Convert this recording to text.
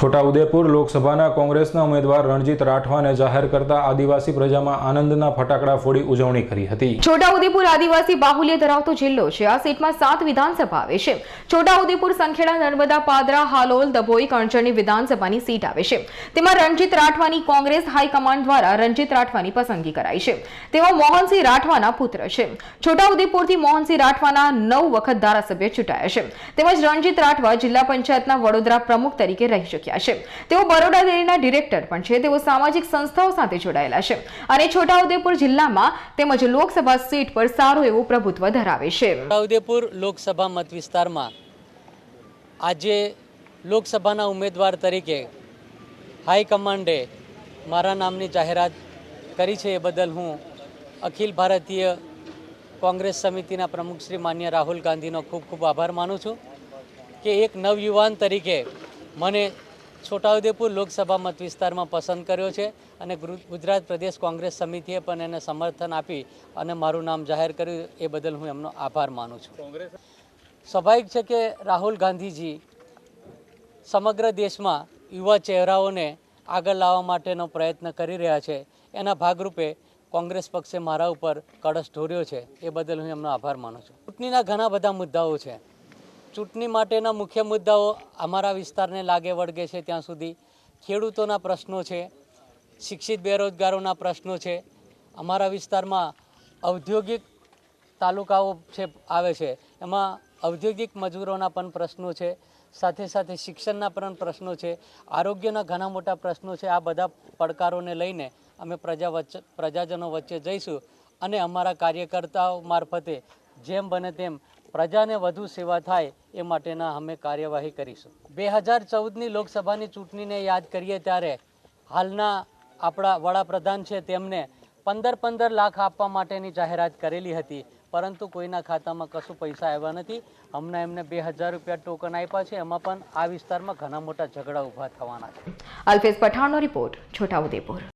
છોટાઉદેપુર લોકસભાના કોંગ્રેસના ઉમેદવાર રણજીત રાઠવાને જાહેર કરતા આદિવાસી પ્રજામાં આનંદના ફટાકડા ફોડી ઉજવણી કરી હતી. છોટાઉદેપુર આદિવાસી બાહુલ્ય ધરાવતો જિલ્લો છે. આ સીટમાં સાત વિધાનસભા આવે છે. છોટાઉદેપુર, સંખેડા, નર્મદા, પાદરા, હાલોલ, દભોઈ કણછણની વિધાનસભાની સીટ આવે છે. તેમાં રણજીત રાઠવાની કોંગ્રેસ હાઈકમાન્ડ દ્વારા રણજીત રાઠવાની પસંદગી કરાઈ છે. તેઓ મોહનસિંહ રાઠવાના પુત્ર છે. છોટાઉદેપુરથી મોહનસિંહ રાઠવાના નવ વખત ધારાસભ્ય ચૂંટાયા છે. તેમજ રણજીત રાઠવા જિલ્લા પંચાયતના વડોદરા પ્રમુખ તરીકે રહી ચૂક્યા છે. તેઓ બરોડા ડેરીના ડિરેક્ટર પણ છે. તેઓ સામાજિક સંસ્થાઓ સાથે જોડાયેલા છે અને છોટાઉદેપુર જિલ્લામાં તેમજ લોકસભા સીટ પર સારું એવું પ્રભુત્વ ધરાવે છે. છોટાઉદેપુર લોકસભા મત વિસ્તારમાં આજે લોકસભાના ઉમેદવાર તરીકે હાઈકમાન્ડે મારા નામની જાહેરાત કરી છે. એ બદલ હું અખિલ ભારતીય કોંગ્રેસ સમિતિના પ્રમુખ શ્રી માન્ય રાહુલ ગાંધીનો ખૂબ ખૂબ આભાર માનું છું કે એક નવયુવાન તરીકે મને છોટાઉદેપુર લોકસભા મત વિસ્તારમાં પસંદ કર્યો છે અને ગુજરાત પ્રદેશ કોંગ્રેસ સમિતિએ પણ એને સમર્થન આપી અને મારું નામ જાહેર કર્યું. એ બદલ હું એમનો આભાર માનું છું. સ્વાભાવિક છે કે રાહુલ ગાંધીજી સમગ્ર દેશમાં યુવા ચહેરાઓને આગળ લાવવા માટેનો પ્રયત્ન કરી રહ્યા છે. એના ભાગરૂપે કોંગ્રેસ પક્ષે મારા ઉપર કળશ ઢોર્યો છે. એ બદલ હું એમનો આભાર માનું છું. ચૂંટણીના ઘણા બધા મુદ્દાઓ છે. ચૂંટણી માટેના મુખ્ય મુદ્દાઓ અમારા વિસ્તારને લાગે વળગે છે ત્યાં સુધી. ખેડૂતોના પ્રશ્નો છે, શિક્ષિત બેરોજગારોના પ્રશ્નો છે, અમારા વિસ્તારમાં ઔદ્યોગિક તાલુકાઓ છે, આવે છે. એમાં ઔદ્યોગિક મજૂરોના પણ પ્રશ્નો છે, સાથે સાથે શિક્ષણના પણ પ્રશ્નો છે, આરોગ્યના ઘણા મોટા પ્રશ્નો છે. આ બધા પડકારોને લઈને અમે પ્રજા વચ્ચે, પ્રજાજનો વચ્ચે જઈશું અને અમારા કાર્યકર્તાઓ મારફતે જેમ બને તેમ પ્રજાને વધુ સેવા થાય એ માટેના અમે કાર્યવાહી કરીશું. બે હજાર ચૌદની લોકસભાની ચૂંટણીને યાદ કરીએ ત્યારે હાલના આપણા વડાપ્રધાન છે તેમને પંદર પંદર લાખ આપવા માટેની જાહેરાત કરેલી હતી, પરંતુ કોઈના ખાતામાં કશું પૈસા આવ્યા નથી. હમણાં એમને બે હજાર રૂપિયા ટોકન આપ્યા છે, એમાં પણ આ વિસ્તારમાં ઘણા મોટા ઝઘડા ઊભા થવાના છે. અલ્પેશ પઠાણનો રિપોર્ટ, છોટાઉદેપુર.